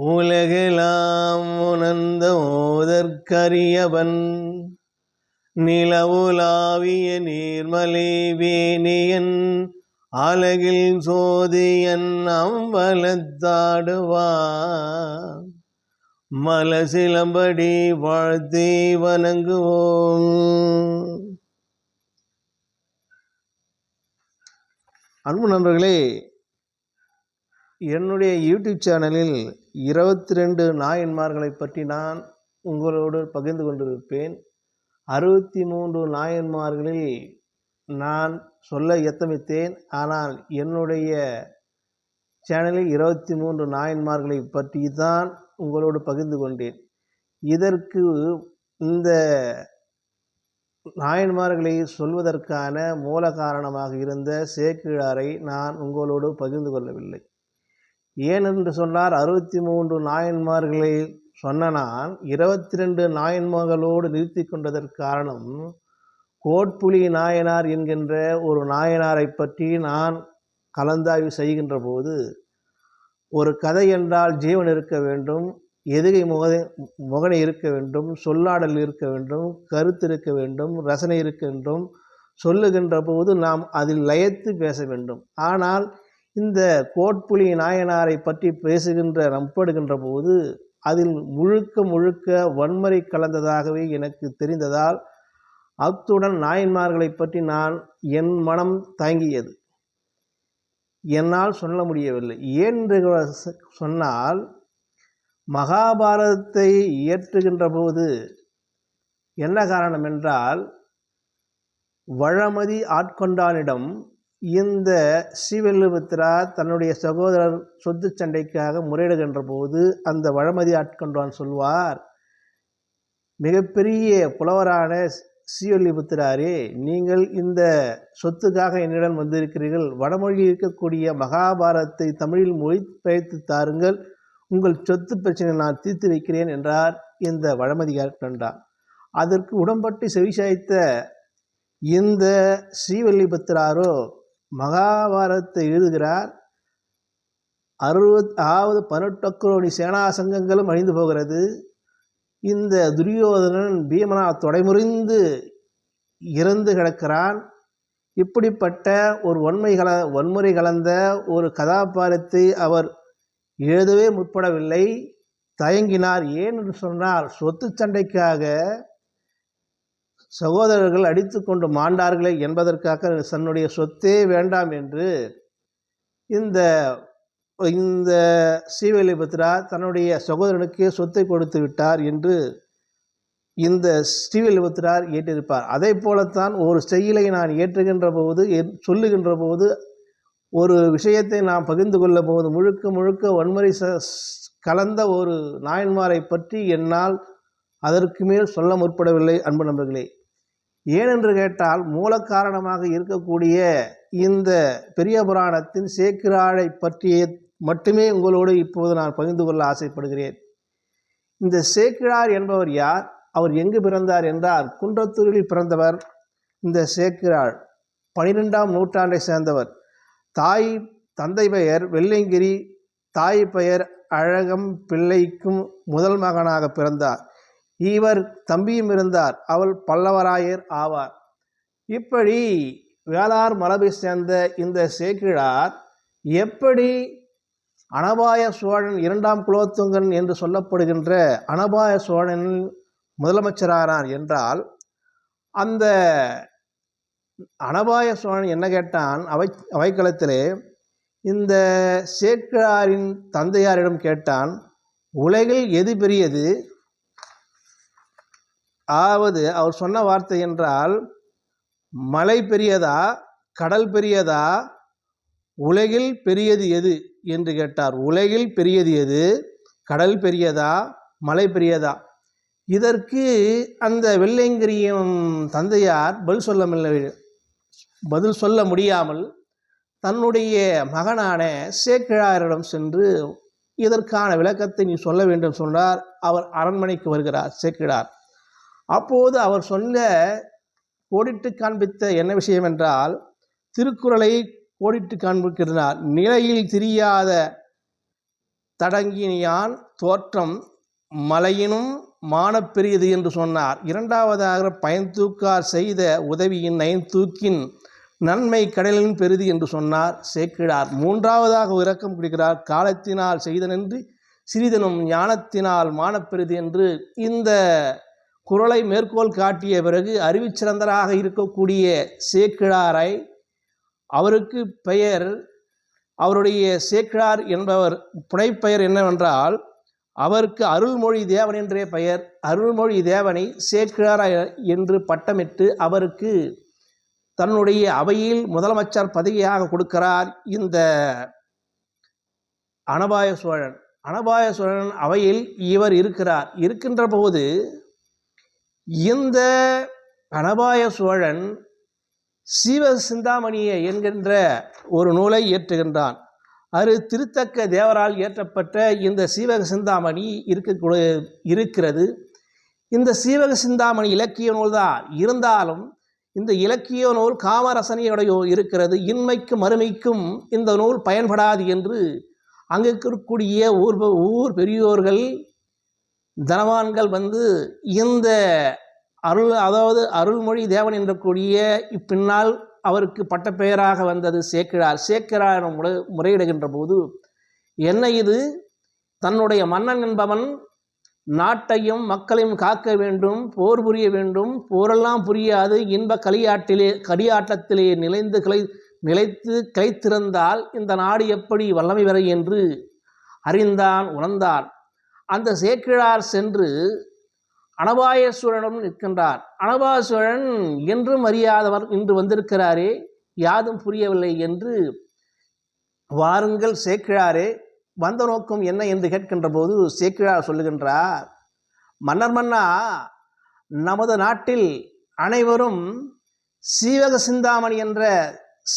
உலகெலாம் உணர்ந்த ஓதற்கரியவன் நிலவுலாவிய நீர்மலை வேணியன் அழகில் சோதியன் அம்பலத்தாடுவான். மலசிலம்படி வாழ்த்தி வணங்குவோம். அன்பு நண்பர்களே என்னுடைய யூடியூப் சேனலில் இருபத்தி ரெண்டு நாயன்மார்களை பற்றி நான் உங்களோடு பகிர்ந்து கொண்டிருப்பேன். அறுபத்தி மூன்று நாயன்மார்களில் நான் சொல்ல எத்தமித்தேன் ஆனால் என்னுடைய சேனலில் இருபத்தி மூன்று நாயன்மார்களை பற்றி தான் உங்களோடு பகிர்ந்து கொண்டேன். இதற்கு இந்த நாயன்மார்களை சொல்வதற்கான மூல காரணமாக இருந்த சேக்கிழாரை நான் உங்களோடு பகிர்ந்து கொள்ளவில்லை. ஏனென்று சொன்னார் அறுபத்தி மூன்று நாயன்மார்களை சொன்ன நான் இருபத்தி ரெண்டு நாயன்மார்களோடு நிறுத்தி கொண்டதற்கு காரணம் கோட்புலி நாயனார் என்கின்ற ஒரு நாயனாரை பற்றி நான் கலந்தாய்வு செய்கின்ற போது ஒரு கதை என்றால் ஜீவன் இருக்க வேண்டும் எதுகை முக முகனை இருக்க வேண்டும் சொல்லாடல் இருக்க வேண்டும் கருத்து இருக்க வேண்டும் ரசனை இருக்க வேண்டும் சொல்லுகின்ற போது நாம் அதில் லயத்து பேச வேண்டும். ஆனால் இந்த கோட்புலி நாயனாரை பற்றி பேசுகின்ற நம்படுகின்ற போது அதில் முழுக்க முழுக்க வன்முறை கலந்ததாகவே எனக்கு தெரிந்ததால் அத்துடன் நாயன்மார்களை பற்றி நான் என் மனம் தாங்கியது என்னால் சொல்ல முடியவில்லை. ஏன் சொன்னால் மகாபாரதத்தை இயற்றுகின்ற போது என்ன காரணம் என்றால் வழமதி ஆட்கொண்டானிடம் இந்த ஸ்ரீவெல்லுபுத்திரா தன்னுடைய சகோதரர் சொத்து சண்டைக்காக முறையிடுகின்ற போது அந்த வழமதி ஆட்கொண்டான் சொல்வார் மிகப்பெரிய புலவரான ஸ்ரீவல்லிபுத்திராரே நீங்கள் இந்த சொத்துக்காக என்னிடம் வந்திருக்கிறீர்கள். வடமொழியில் இருக்கக்கூடிய மகாபாரத்தை தமிழில் மொழிபெயர்த்து தாருங்கள். உங்கள் சொத்து பிரச்சனை நான் தீர்த்து வைக்கிறேன் என்றார் இந்த வழமதியார் கண்டார் அதற்கு உடம்பட்டு செவிசாய்த்த இந்த ஸ்ரீவல்லிபுத்திராரோ மகாபாரதத்தை எழுதுகிறார். அறுபத் ஆவது பதினெட்டு சேனா சங்கங்களும் அழிந்து போகிறது. இந்த துரியோதனன் பீமனா தொடைமுறிந்து இறந்து கிடக்கிறான். இப்படிப்பட்ட ஒரு வன்மை கல வன்முறை கலந்த ஒரு கதாபாரத்தை அவர் எழுதவே முற்படவில்லை. தயங்கினார். ஏன் என்று சொன்னால் சொத்து சண்டைக்காக சகோதரர்கள் அடித்து கொண்டு மாண்டார்களே என்பதற்காக தன்னுடைய சொத்தே வேண்டாம் என்று இந்த இந்த ஸ்ரீவல்லிபத்ரா தன்னுடைய சகோதரனுக்கே சொத்தை கொடுத்து விட்டார் என்று இந்த ஸ்ரீவல்லிபுத்திரார் ஏற்றிருப்பார். அதே போலத்தான் ஒரு செயலை நான் ஏற்றுகின்ற போது சொல்லுகின்ற போது ஒரு விஷயத்தை நாம் பகிர்ந்து கொள்ள போது முழுக்க முழுக்க வன்முறை கலந்த ஒரு நாயன்மாரை பற்றி என்னால் அதற்கு மேல் சொல்ல முற்படவில்லை அன்பு நண்பர்களே. ஏனென்று கேட்டால் மூல காரணமாக இருக்கக்கூடிய இந்த பெரிய புராணத்தின் சேக்கிராழை பற்றிய மட்டுமே உங்களோடு இப்போது நான் பகிர்ந்து கொள்ள ஆசைப்படுகிறேன். இந்த சேக்கிழார் என்பவர் யார்? அவர் எங்கு பிறந்தார் என்றால் குன்றத்தூரில் பிறந்தவர் இந்த சேக்கிராள் பனிரெண்டாம் நூற்றாண்டை சேர்ந்தவர். தாய் தந்தை பெயர் வெள்ளைங்கிரி தாய் பெயர் அழகம் பிள்ளைக்கும் முதல் மகனாக பிறந்தார். இவர் தம்பியும் இருந்தார். அவள் பல்லவராயர் ஆவார். இப்படி வேளார் மரபை சேர்ந்த இந்த சேக்கிழார் எப்படி அனபாய சோழன் இரண்டாம் குலோத்துங்கன் என்று சொல்லப்படுகின்ற அனபாய சோழன் முதலமைச்சரானார் என்றால் அந்த அனபாய சோழன் என்ன கேட்டான்? அவை அவைக்களத்திலே இந்த சேக்கிழாரின் தந்தையாரிடம் கேட்டான் உலகில் எது பெரியது? ஆவது அவர் சொன்ன வார்த்தை என்றால் மலை பெரியதா கடல் பெரியதா உலகில் பெரியது எது? என்று கேட்டார். உலகில் பெரியது எது? கடல் பெரியதா மலை பெரியதா? இதற்கு அந்த வெள்ளைங்கிரியும் தந்தையார் பதில் சொல்ல பதில் சொல்ல முடியாமல் தன்னுடைய மகனான சேக்கிழாரிடம் சென்று இதற்கான விளக்கத்தை நீ சொல்ல வேண்டும் சொன்னார். அவர் அரண்மனைக்கு வருகிறார் சேக்கிழார். அப்போது அவர் சொல்ல கோடிட்டு காண்பித்த என்ன விஷயம் என்றால் திருக்குறளை கோடிட்டு காண்பிக்கிறார் நிலையில் தெரியாத தடங்கினியான் தோற்றம் மலையினும் மானப்பெரியது என்று சொன்னார். இரண்டாவதாக பயன்தூக்கார் செய்த உதவியின் நயன்தூக்கின் நன்மை கடலின் பெரிது என்று சொன்னார் சேக்கிழார் மூன்றாவதாக இரக்கம் கொடுக்கிறார் காலத்தினால் செய்தனென்று சிறிதனும் ஞானத்தினால் மானப்பெரிது என்று இந்த குரலை மேற்கோள் காட்டிய பிறகு அறிவிச்சிறந்தராக இருக்கக்கூடிய சேக்கிழாரை அவருக்கு பெயர் அவருடைய சேக்கிழார் என்பவர் புனைப்பெயர் என்னவென்றால் அவருக்கு அருள்மொழி தேவன் என்றே பெயர். அருள்மொழி தேவனை சேக்கிழார் என்று பட்டமிட்டு அவருக்கு தன்னுடைய அவையில் முதலமைச்சர் பதவியாக கொடுக்கிறார் இந்த அனபாய சோழன் அனபாய சோழன் அவையில் இவர் இருக்கிறார். இருக்கின்ற போது இந்த அனபாய சோழன் சீவ சிந்தாமணியை என்கின்ற ஒரு நூலை இயற்றுகின்றான். அது திருத்தக்க தேவரால் இயற்றப்பட்ட இந்த சீவக சிந்தாமணி இருக்க இருக்கிறது. இந்த சீவக சிந்தாமணி இலக்கிய நூல்தான். இருந்தாலும் இந்த இலக்கிய நூல் காமரசனையுடைய இருக்கிறது. இன்மைக்கும் மறுமைக்கும் இந்த நூல் பயன்படாது என்று அங்கு இருக்கக்கூடிய ஊர் ஊர் பெரியோர்கள் தனவான்கள் வந்து இந்த அருள் அதாவது அருள்மொழி தேவன் என்றக்கூடிய இப்பின்னால் அவருக்கு பட்டப்பெயராக வந்தது சேக்கிழார். சேக்கிழார் முறை முறையிடுகின்ற போது என்ன இது? தன்னுடைய மன்னன் என்பவன் நாட்டையும் மக்களையும் காக்க வேண்டும் போர் புரிய வேண்டும் போரெல்லாம் புரியாது இன்ப களியாட்டிலே கடியாட்டத்திலே நிலைந்து கிளை நிலைத்து கிளைத்திருந்தால் இந்த நாடு எப்படி வல்லமை வரை என்று அறிந்தான் உணர்ந்தான். அந்த சேக்கிழார் சென்று அனபாயசூழனும் நிற்கின்றார். அனபாசுரன் என்றும் அறியாதவர் இன்று வந்திருக்கிறாரே யாதும் புரியவில்லை என்று வாருங்கள் சேக்கிழாரே வந்த நோக்கம் என்ன என்று கேட்கின்ற போது சேக்கிழார் சொல்லுகின்றார் மன்னர் மன்னா நமது நாட்டில் அனைவரும் சீவக சிந்தாமணி என்ற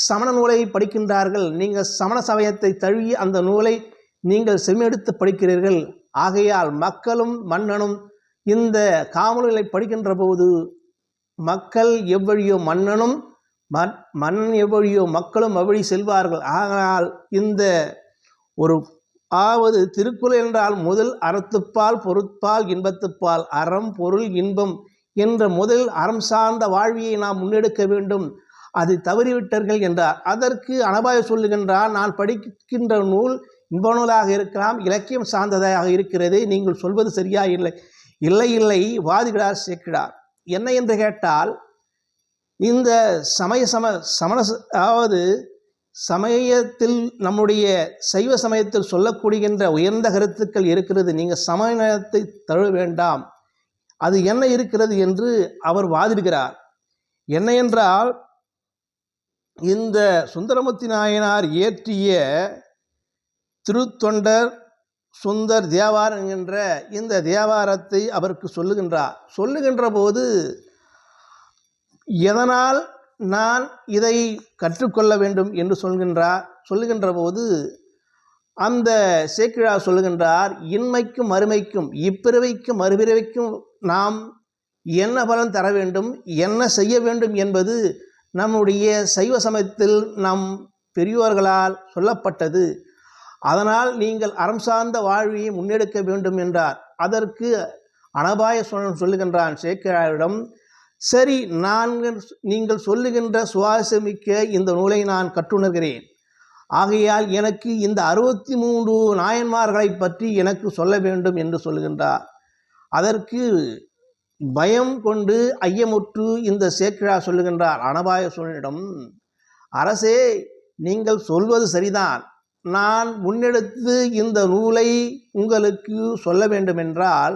சமண நூலை படிக்கின்றார்கள். நீங்கள் சமண சமயத்தை தழுவி அந்த நூலை நீங்கள் செம்மெடுத்து படிக்கிறீர்கள். ஆகையால் மக்களும் மன்னனும் இந்த காமல்களை படிக்கின்ற போது மக்கள் எவ்வழியோ மன்னனும் மன்னன் எவ்வழியோ மக்களும் எவ்வழி செல்வார்கள். ஆனால் இந்த ஒரு ஆவது திருக்குறள் என்றால் முதல் அறத்துப்பால் பொருட்பால் இன்பத்துப்பால் அறம் பொருள் இன்பம் என்ற முதல் அறம் சார்ந்த வாழ்வியை நாம் முன்னெடுக்க வேண்டும். அதை தவறிவிட்டார்கள் என்றார். அதற்கு அனபாய சொல்லுகின்றார் நான் படிக்கின்ற நூல் இன்ப நூலாக இருக்கலாம் இலக்கியம் சார்ந்ததாக இருக்கிறது. நீங்கள் சொல்வது சரியா இல்லை. இல்லை இல்லை வாதிகிறார் சேர்க்கிறார். என்ன என்று கேட்டால் இந்த சமய சம சமண அதாவது சமயத்தில் நம்முடைய சைவ சமயத்தில் சொல்லக்கூடிகின்ற உயர்ந்த கருத்துக்கள் இருக்கிறது. நீங்கள் சமயத்தை தழுவ வேண்டாம். அது என்ன இருக்கிறது என்று அவர் வாதிடுகிறார். என்ன என்றால் இந்த சுந்தரமூர்த்தி நாயனார் இயற்றிய திருத்தொண்டர் சுந்தர் தேவாரம் என்கின்ற இந்த தேவாரத்தை அவருக்கு சொல்லுகின்றார். சொல்லுகின்ற போது எதனால் நான் இதை கற்றுக்கொள்ள வேண்டும்? என்று சொல்கின்றார். சொல்லுகின்ற போது அந்த சேக்கிழா சொல்லுகின்றார் இன்மைக்கும் மறுமைக்கும் இப்பிறவைக்கும் மறுபிறவைக்கும் நாம் என்ன பலன் தர வேண்டும்? என்ன செய்ய வேண்டும்? என்பது நம்முடைய சைவ சமயத்தில் நம் பெரியோர்களால் சொல்லப்பட்டது. அதனால் நீங்கள் அறம் சார்ந்த வாழ்வியை முன்னெடுக்க வேண்டும் என்றார். அதற்கு அனபாய சோழன் சொல்லுகின்றான் சேக்கிராரிடம் சரி நான் நீங்கள் சொல்லுகின்ற சுவாசமிக்க இந்த நூலை நான் கற்றுணர்கிறேன் ஆகையால் எனக்கு இந்த அறுபத்தி மூன்று நாயன்மார்களை பற்றி எனக்கு சொல்ல வேண்டும் என்று சொல்லுகின்றார். அதற்கு பயம் கொண்டு ஐயமுற்று இந்த சேக்கிழா சொல்லுகின்றார். அனபாய சோழனிடம் அரசே நீங்கள் சொல்வது சரிதான். நான் முன்னெடுத்து இந்த நூலை உங்களுக்கு சொல்ல வேண்டுமென்றால்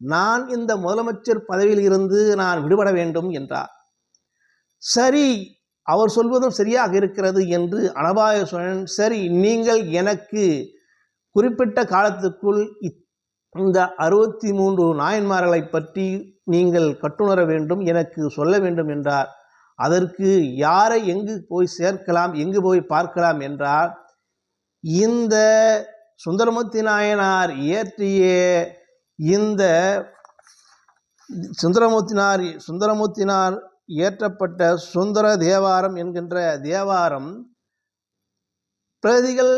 நான் இந்த முதலமைச்சர் பதவியில் இருந்து நான் விடுபட வேண்டும் என்றார். சரி அவர் சொல்வதும் சரியாக இருக்கிறது என்று அனபாய சோழன் சரி நீங்கள் எனக்கு குறிப்பிட்ட காலத்துக்குள் இந்த அறுபத்தி மூன்று நாயன்மார்களை பற்றி நீங்கள் கட்டுணர வேண்டும் எனக்கு சொல்ல வேண்டும் என்றார். அதற்கு யாரை எங்கு போய் சேர்க்கலாம் எங்கு போய் பார்க்கலாம் என்றால் இந்த சுந்தரமூர்த்தி நாயனார் இயற்றிய இந்த சுந்தரமூர்த்தினார் சுந்தரமூர்த்தினார் இயற்றப்பட்ட சுந்தர தேவாரம் என்கின்ற தேவாரம் பிரதிகள்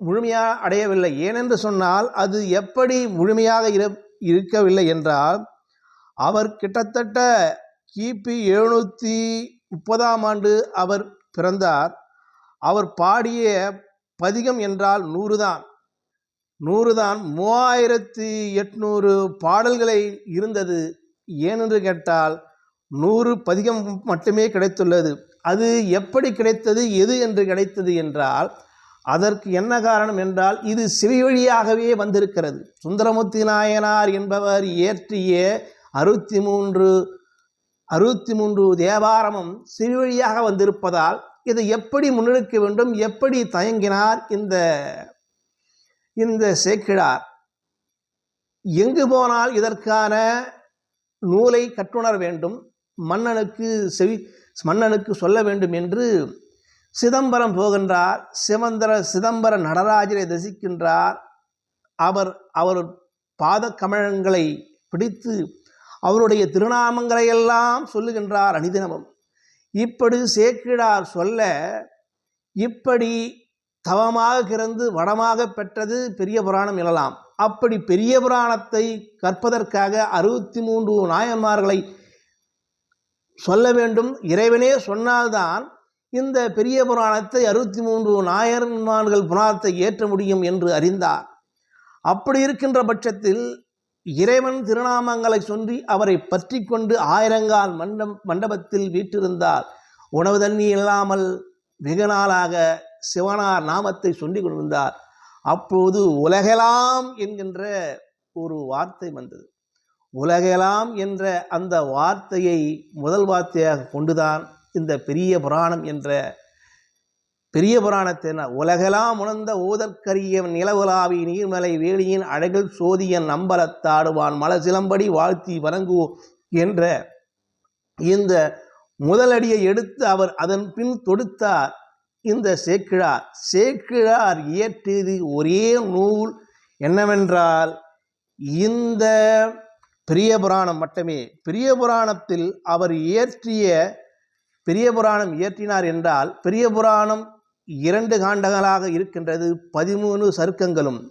முழுமையாக அடையவில்லை. ஏனென்று சொன்னால் அது எப்படி முழுமையாக இரு இருக்கவில்லை என்றால் அவர் கிட்டத்தட்ட கிபி எழுநூற்றி முப்பதாம் ஆண்டு அவர் பிறந்தார். அவர் பாடிய பதிகம் என்றால் நூறு தான் நூறு தான் மூவாயிரத்தி எட்நூறு பாடல்களை இருந்தது. ஏனென்று கேட்டால் நூறு பதிகம் மட்டுமே கிடைத்துள்ளது. அது எப்படி கிடைத்தது? எது என்று கிடைத்தது என்றால் அதற்கு என்ன காரணம் என்றால் இது சிறு வழியாகவே வந்திருக்கிறது. சுந்தரமூர்த்தி நாயனார் என்பவர் இயற்றிய அறுபத்தி மூன்று அறுபத்தி மூன்று தேவாரமும் சிறு வழியாக வந்திருப்பதால் இதை எப்படி முன்னெடுக்க வேண்டும்? எப்படி தயங்கினார் இந்த இந்த சேக்கிழார்? எங்கு போனால் இதற்கான நூலை கற்றுணர வேண்டும்? மன்னனுக்கு செவி மன்னனுக்கு சொல்ல வேண்டும் என்று சிதம்பரம் போகின்றார். சிவந்தர சிதம்பர நடராஜரை தரிசிக்கின்றார். அவர் அவர் பாத கமழங்களை பிடித்து அவருடைய திருநாமங்களை எல்லாம் சொல்லுகின்றார் அனிதினமும் இப்படி சேக்கிழார் சொல்ல இப்படி தவமாக கிறந்து வடமாக பெற்றது பெரிய புராணம் எழலாம் அப்படி பெரிய புராணத்தை கற்பதற்காக அறுபத்தி மூன்று நாயன்மார்களை சொல்ல வேண்டும். இறைவனே சொன்னால்தான் இந்த பெரிய புராணத்தை அறுபத்தி மூன்று நாயன்மார்கள் புராணத்தை ஏற்ற முடியும் என்று அறிந்தார். அப்படி இருக்கின்ற பட்சத்தில் இறைவன் திருநாமங்களை சொல்லி அவரை பற்றி கொண்டு ஆயிரங்கால் மண்டம் மண்டபத்தில் வீற்றிருந்தால் உணவு தண்ணி இல்லாமல் வெகு நாளாக சிவனார் நாமத்தை சொல்லிக் கொண்டிருந்தார். அப்போது உலகெலாம் என்கின்ற ஒரு வார்த்தை வந்தது. உலகெலாம் என்ற அந்த வார்த்தையை முதல் வார்த்தையாக கொண்டுதான் இந்த பெரிய புராணம் என்ற பெரிய புராணத்தின் உலகெல்லாம் உணர்ந்த ஓதற்கரிய நிலவுலாவி நீர்மலை வேலியின் அழகில் சோதியன் நம்பலத்தாடுவான் மல சிலம்படி வாழ்த்தி வணங்குவோ என்ற இந்த முதலடியை எடுத்து அவர் அதன் பின் தொடுத்தார். இந்த சேக்கிழார் சேக்கிழார் இயற்றியது ஒரே நூல் என்னவென்றால் இந்த பெரிய புராணம் மட்டுமே. பெரிய புராணத்தில் அவர் இயற்றிய பெரிய புராணம் இயற்றினார் என்றால் பெரிய புராணம் இரண்டு காண்டங்களாக இருக்கின்றது. பதிமூணு சருக்கங்களும்.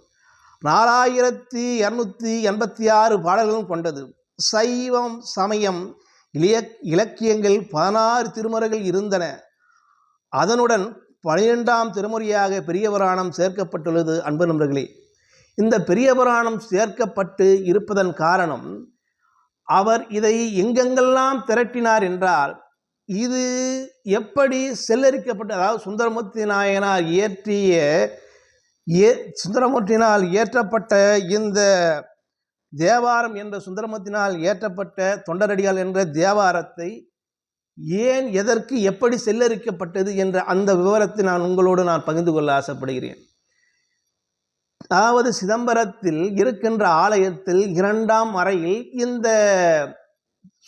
நாலாயிரத்தி இரநூத்தி எண்பத்தி ஆறு பாடல்களும் கொண்டது. சைவம் சமயம் இலிய இலக்கியங்கள் பதினாறு திருமுறைகள் இருந்தன. அதனுடன் பனிரெண்டாம் திருமுறையாக பெரிய புராணம் சேர்க்கப்பட்டுள்ளது அன்பு நண்பர்களே. இந்த பெரிய புராணம் சேர்க்கப்பட்டு இருப்பதன் காரணம் அவர் இதை எங்கெங்கெல்லாம் திரட்டினார் என்றால் இது எப்படி செல்லரிக்கப்பட்ட அதாவது சுந்தரமூர்த்தி நாயனார் இயற்றிய ஏ சுந்தரமூர்த்தினால் இயற்றப்பட்ட இந்த தேவாரம் என்ற சுந்தரமூர்த்தினால் இயற்றப்பட்ட தொண்டரடியால் என்ற தேவாரத்தை ஏன் எதற்கு எப்படி செல்லரிக்கப்பட்டது என்ற அந்த விவரத்தை நான் உங்களோடு நான் பகிர்ந்து கொள்ள ஆசைப்படுகிறேன். அதாவது சிதம்பரத்தில் இருக்கின்ற ஆலயத்தில் இரண்டாம் அறையில் இந்த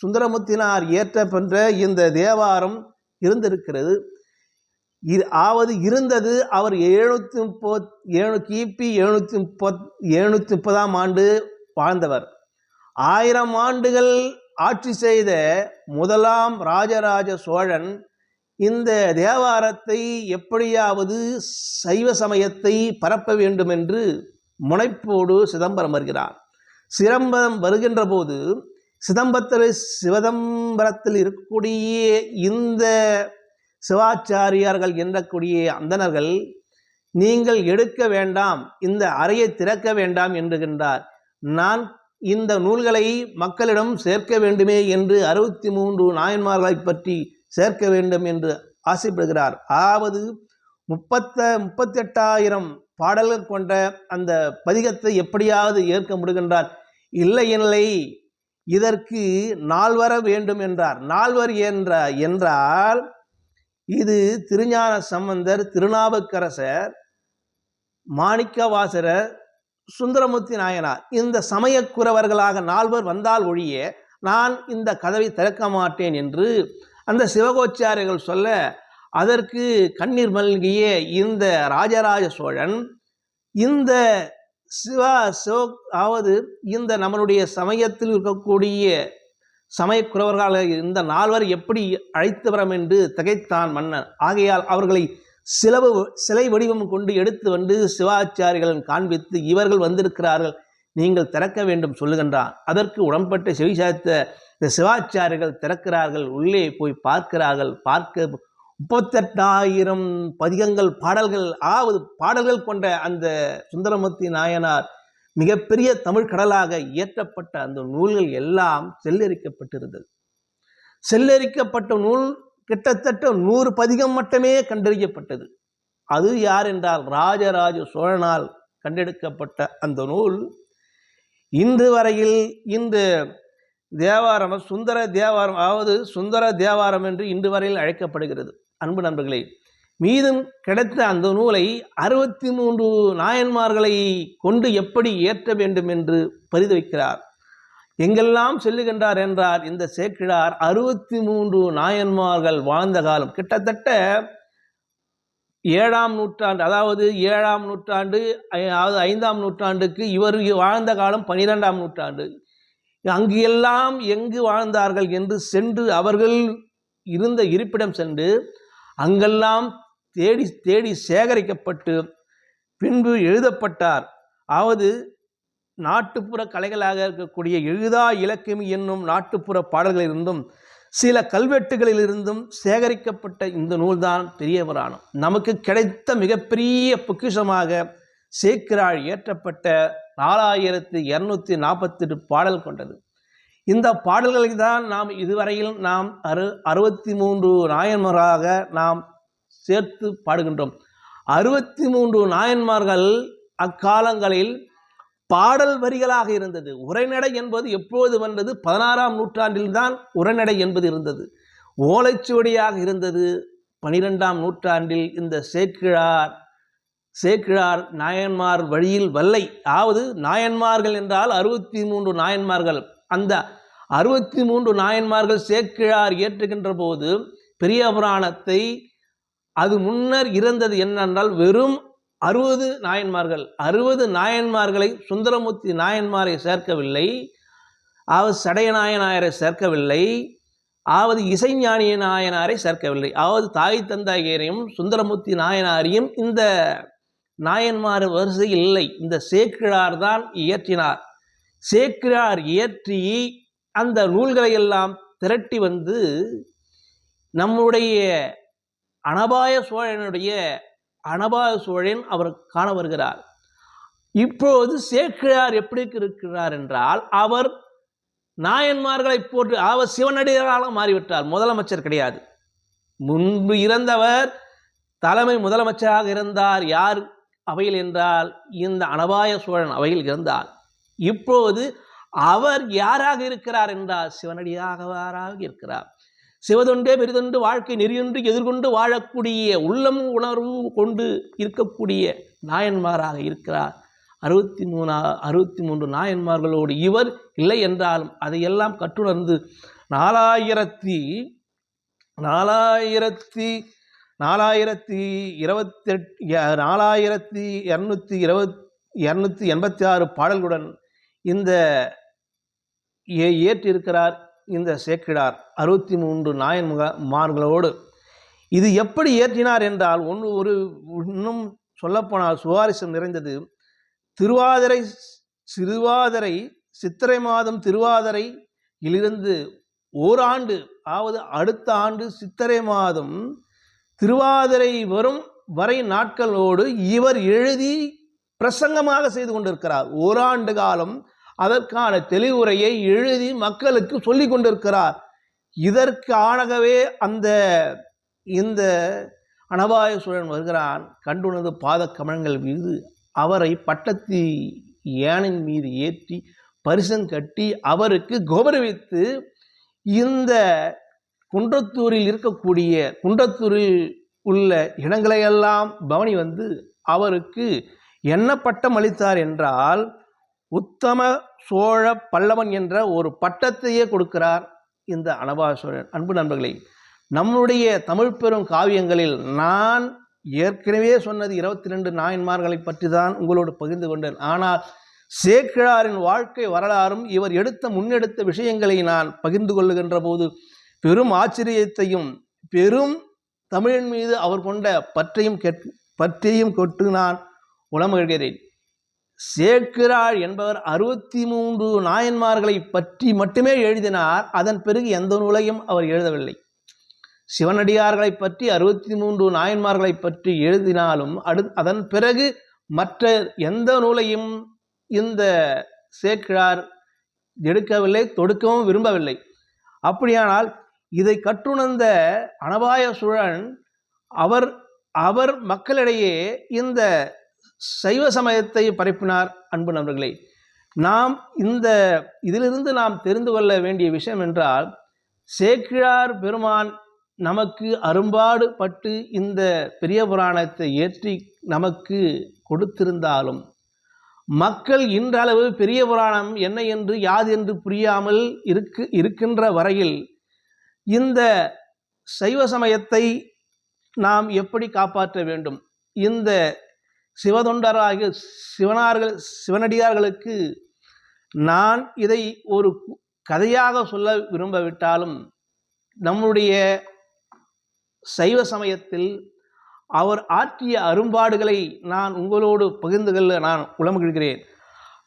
சுந்தரமுத்தினார் இயற்றப்பென்ற இந்த தேவாரம் இருந்திருக்கிறது. இது ஆவது இருந்தது அவர் எழுநூற்றி முப்பத் ஏழு கிபி எழுநூற்றி முப்பத் எழுநூற்றி முப்பதாம் ஆண்டு வாழ்ந்தவர். ஆயிரம் ஆண்டுகள் ஆட்சி செய்த முதலாம் ராஜராஜ சோழன் இந்த தேவாரத்தை எப்படியாவது சைவ சமயத்தை பரப்ப வேண்டும் என்று முனைப்போடு சிதம்பரம் வருகிறார். சிதம்பரம் வருகின்ற போது சிதம்பரத்தில் சிவதம்பரத்தில் இருக்கக்கூடிய இந்த சிவாச்சாரியார்கள் என்றக்கூடிய அந்தணர்கள் நீங்கள் எடுக்க வேண்டாம் இந்த அறையை திறக்க வேண்டாம் என்றுகின்றார். நான் இந்த நூல்களை மக்களிடம் சேர்க்க வேண்டுமே என்று அறுபத்தி மூன்று நாயன்மார்களை பற்றி சேர்க்க வேண்டும் என்று ஆசைப்படுகிறார். அதாவது முப்பத்த முப்பத்தெட்டாயிரம் பாடல்கள் கொண்ட அந்த பதிகத்தை எப்படியாவது ஏற்க முடிகின்றார். இல்லை இல்லை இதற்கு நால்வர வேண்டும் என்றார். நால்வர் என்ற என்றால் இது திருஞான சம்பந்தர் திருநாவுக்கரசர் மாணிக்கவாசரர் சுந்தரமூர்த்தி நாயனார். இந்த சமயக்குறவர்களாக நால்வர் வந்தால் ஒழிய நான் இந்த கதவை திறக்க மாட்டேன் என்று அந்த சிவகோச்சாரிகள் சொல்ல அதற்கு கண்ணீர் மல்கிய இந்த ராஜராஜ சோழன் இந்த சிவா சிவ ஆவது இந்த நம்மளுடைய சமயத்தில் இருக்கக்கூடிய சமயக்குறவர்களாக இந்த நால்வர் எப்படி அழைத்து வரம் என்று திகைத்தான் மன்னன் ஆகையால் அவர்களை சிலவு சிலை வடிவம் கொண்டு எடுத்து வந்து சிவாச்சாரிகளின் காண்பித்து இவர்கள் வந்திருக்கிறார்கள் நீங்கள் திறக்க வேண்டும் சொல்லுகின்றான். அதற்கு உடன்பட்ட சாத்த இந்த சிவாச்சாரிகள் திறக்கிறார்கள் உள்ளே போய் பார்க்கிறார்கள் பார்க்க முப்பத்தெட்டாயிரம் பதிகங்கள் பாடல்கள் ஆவது பாடல்கள் கொண்ட அந்த சுந்தரமூர்த்தி நாயனார் மிகப்பெரிய தமிழ் கடலாக இயற்றப்பட்ட அந்த நூல்கள் எல்லாம் செல்லரிக்கப்பட்டிருந்தது. செல்லரிக்கப்பட்ட நூல் கிட்டத்தட்ட நூறு பதிகம் மட்டுமே கண்டறியப்பட்டது. அது யார் என்றால் ராஜராஜ சோழனால் கண்டெடுக்கப்பட்ட அந்த நூல். இன்று வரையில் இந்த தேவாரம் சுந்தர தேவாரம் அதாவது சுந்தர தேவாரம் என்று இன்று வரையில் அழைக்கப்படுகிறது. அன்பு நண்பர்களே மீதும் கிடைத்த அந்த நூலை அறுபத்தி மூன்று நாயன்மார்களை கொண்டு எப்படி ஏற்ற வேண்டும் என்று பரிந்துரைக்கிறார் எங்கெல்லாம் செல்லுகின்றார் என்றார் இந்த சேக்கிழார் அறுபத்தி மூன்று நாயன்மார்கள் வாழ்ந்த காலம். கிட்டத்தட்ட ஏழாம் நூற்றாண்டு அதாவது ஏழாம் நூற்றாண்டு ஐ- அதாவது ஐந்தாம் நூற்றாண்டுக்கு இவர் வாழ்ந்த காலம் பனிரெண்டாம் நூற்றாண்டு. அங்கு எல்லாம் எங்கு வாழ்ந்தார்கள் என்று சென்று அவர்கள் இருந்த இருப்பிடம் சென்று அங்கெல்லாம் தேடி தேடி சேகரிக்கப்பட்டு பின்பு எழுதப்பட்டார். அவது நாட்டுப்புற கலைகளாக இருக்கக்கூடிய எழுதா இலக்கியம் என்னும் நாட்டுப்புற பாடல்களிலிருந்தும் சில கல்வெட்டுகளிலிருந்தும் சேகரிக்கப்பட்ட இந்த நூல்தான் பெரிய புராணம் நமக்கு கிடைத்த மிகப்பெரிய பொக்கிஷமாக சேக்கிராள் இயற்றப்பட்ட நாலாயிரத்தி இரநூத்தி நாற்பத்தெட்டு பாடல் கொண்டது. இந்த பாடல்களை தான் நாம் இதுவரையில் நாம் அறு அறுபத்தி மூன்று நாயன்மாராக நாம் சேர்த்து பாடுகின்றோம். அறுபத்தி மூன்று நாயன்மார்கள் அக்காலங்களில் பாடல் வரிகளாக இருந்தது. உரைநடை என்பது எப்போது வந்தது? பதினாறாம் நூற்றாண்டில்தான் உரைநடை என்பது இருந்தது. ஓலைச்சுவடியாக இருந்தது. பனிரெண்டாம் நூற்றாண்டில் இந்த சேக்கிழார் சேக்கிழார் நாயன்மார் வழியில் வல்லை. அதாவது நாயன்மார்கள் என்றால் அறுபத்தி மூன்று நாயன்மார்கள். அந்த அறுபத்தி மூன்று நாயன்மார்கள் சேக்கிழார் ஏற்றுகின்ற போது பெரிய புராணத்தை அது முன்னர் இருந்தது என்னென்றால் வெறும் அறுபது நாயன்மார்கள் அறுபது நாயன்மார்களை சுந்தரமூர்த்தி நாயன்மாரை சேர்க்கவில்லை அவர் சடையநாயனாரை சேர்க்கவில்லை ஆவது இசைஞானிய நாயனாரை சேர்க்கவில்லை ஆவது தாய் தந்தாயரையும் சுந்தரமூர்த்தி நாயனாரையும் இந்த நாயன்மார் வரிசையில் இல்லை. இந்த சேக்கிழார் தான் இயற்றினார். சேக்கிழார் இயற்றி அந்த நூல்களை எல்லாம் திரட்டி வந்து நம்முடைய அனபாய சோழனுடைய அனபாய சோழன் அவர் காண வருகிறார். இப்போது சேக்கிழார் எப்படி இருக்கிறார் என்றால் அவர் நாயன்மார்களை போட்டு அவர் சிவனடிகளாக மாறிவிட்டார் முதலமைச்சர் கிடையாது. முன்பு இறந்தவர் தலைமை முதலமைச்சராக இருந்தார் யார்? அவையில் என்றால் இந்த அனபாய சோழன் அவையில் இருந்தார். இப்போது அவர் யாராக இருக்கிறார் என்றால் சிவனடியாகவாராக இருக்கிறார். சிவதொண்டே பெரிதொன்று வாழ்க்கை நெறியொன்று எதிர்கொண்டு வாழக்கூடிய உள்ளம் உணர்வு கொண்டு இருக்கக்கூடிய நாயன்மாராக இருக்கிறார். அறுபத்தி மூணா அறுபத்தி மூன்று நாயன்மார்களோடு இவர் இல்லை என்றாலும் அதையெல்லாம் கற்றுணர்ந்து நாலாயிரத்தி நாலாயிரத்தி நாலாயிரத்தி இருபத்தெட் நாலாயிரத்தி இரநூத்தி இருபத் இரநூத்தி எண்பத்தி ஆறு பாடல்களுடன் இந்த ஏ- ஏற்றிருக்கிறார் இந்த சேக்கிழார் அறுபத்தி மூன்று நாயன்மார்களோடு இது எப்படி ஏற்றினார் என்றால் ஒன்று ஒரு இன்னும் சொல்லப்போனால் சுவாரஸ்யம் நிறைந்தது. திருவாதிரை சிறுவாதிரை சித்திரை மாதம் திருவாதிரை இலிருந்து ஓராண்டு ஆவது அடுத்த ஆண்டு சித்திரை மாதம் திருவாதிரை வரும் வரை நாட்களோடு இவர் எழுதி பிரசங்கமாக செய்து கொண்டிருக்கிறார். ஓராண்டு காலம் அதற்கான தெளிவுரையை எழுதி மக்களுக்கு சொல்லி கொண்டிருக்கிறார். இதற்கு ஆனகவே அந்த இந்த அனபாய சூழன் வருகிறான். கண்டுணர்ந்து பாத கமலங்கள் மீது அவரை பட்டத்து யானின் மீது ஏற்றி பரிசம் கட்டி அவருக்கு கௌரவித்து இந்த குன்றத்தூரில் இருக்கக்கூடிய குன்றத்தூரில் உள்ள இடங்களையெல்லாம் பவனி வந்து அவருக்கு என்ன பட்டம் அளித்தார் என்றால் உத்தம சோழ பல்லவன் என்ற ஒரு பட்டத்தையே கொடுக்கிறார் இந்த அனபாசோழன் அன்பு நண்பர்களே நம்முடைய தமிழ் பெரும் காவியங்களில் நான் ஏற்கனவே சொன்னது இருபத்தி ரெண்டு நாயன்மார்களை பற்றி தான் உங்களோடு பகிர்ந்து கொண்டேன். ஆனால் சேக்கிழாரின் வாழ்க்கை வரலாறும் இவர் எடுத்த முன்னெடுத்த விஷயங்களை நான் பகிர்ந்து கொள்ளுகின்ற போது பெரும் ஆச்சரியத்தையும் பெரும் தமிழின் மீது அவர் கொண்ட பற்றையும் கேட் பற்றையும் கொட்டு நான் உளமகிழ்கிறேன். சேக்கிராள் என்பவர் அறுபத்தி மூன்று நாயன்மார்களை பற்றி மட்டுமே எழுதினார். அதன் பிறகு எந்த நூலையும் அவர் எழுதவில்லை. சிவனடியார்களை பற்றி அறுபத்தி மூன்று நாயன்மார்களை பற்றி எழுதினாலும் அடு அதன் பிறகு மற்ற எந்த நூலையும் இந்த சேக்கிழார் எடுக்கவில்லை தொடுக்கவும் விரும்பவில்லை. அப்படியானால் இதை கற்றுணர்ந்த அனபாய சூழன் அவர் அவர் மக்களிடையே இந்த சைவ சமயத்தை பரப்பினார் அன்பு நண்பர்களே. நாம் இந்த இதிலிருந்து நாம் தெரிந்து கொள்ள வேண்டிய விஷயம் என்றால் சேக்கிழார் பெருமான் நமக்கு அரும்பாடு பட்டு இந்த பெரிய புராணத்தை ஏற்றி நமக்கு கொடுத்திருந்தாலும் மக்கள் இன்றளவு பெரிய புராணம் என்ன என்று யாது என்று புரியாமல் இருக்கு இருக்கின்ற வரையில் இந்த சைவ சமயத்தை நாம் எப்படி காப்பாற்ற வேண்டும்? இந்த சிவதொண்டராகிய சிவனார்கள் சிவனடியார்களுக்கு நான் இதை ஒரு கதையாக சொல்ல விரும்பவிட்டாலும் நம்முடைய சைவ சமயத்தில் அவர் ஆற்றிய அரும்பாடுகளை நான் உங்களோடு பகிர்ந்து கொள்ள நான் உளமகிழ்கிறேன்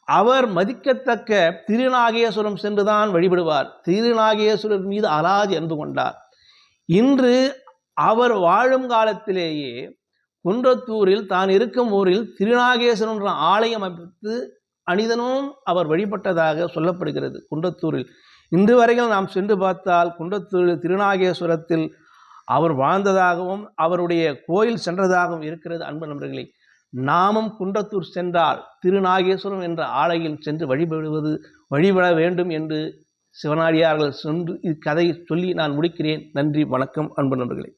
அவர் மதிக்கத்தக்க திருநாகேஸ்வரம் சென்றுதான் வழிபடுவார். திருநாகேஸ்வரர் மீது அலாதி அன்பு கொண்டார். இன்று அவர் வாழும் காலத்திலேயே குன்றத்தூரில் தான் இருக்கும் ஊரில் திருநாகேஸ்வரன் என்ற ஆலயம் அமைத்து அனிதனும் அவர் வழிபட்டதாக சொல்லப்படுகிறது. குன்றத்தூரில். இன்று வரையில் நாம் சென்று பார்த்தால் குன்றத்தூரில் திருநாகேஸ்வரத்தில் அவர் வாழ்ந்ததாகவும் அவருடைய கோயில் சென்றதாகவும் இருக்கிறது அன்பு நண்பர்களே. நாமும் குன்றத்தூர் சென்றால் திருநாகேஸ்வரம் என்ற ஆலையில் சென்று வழிபடுவது வழிபட வேண்டும் என்று சிவனாடியார்கள் சென்று இக்கதையை சொல்லி நான் முடிக்கிறேன். நன்றி வணக்கம் அன்பு நண்பர்களே.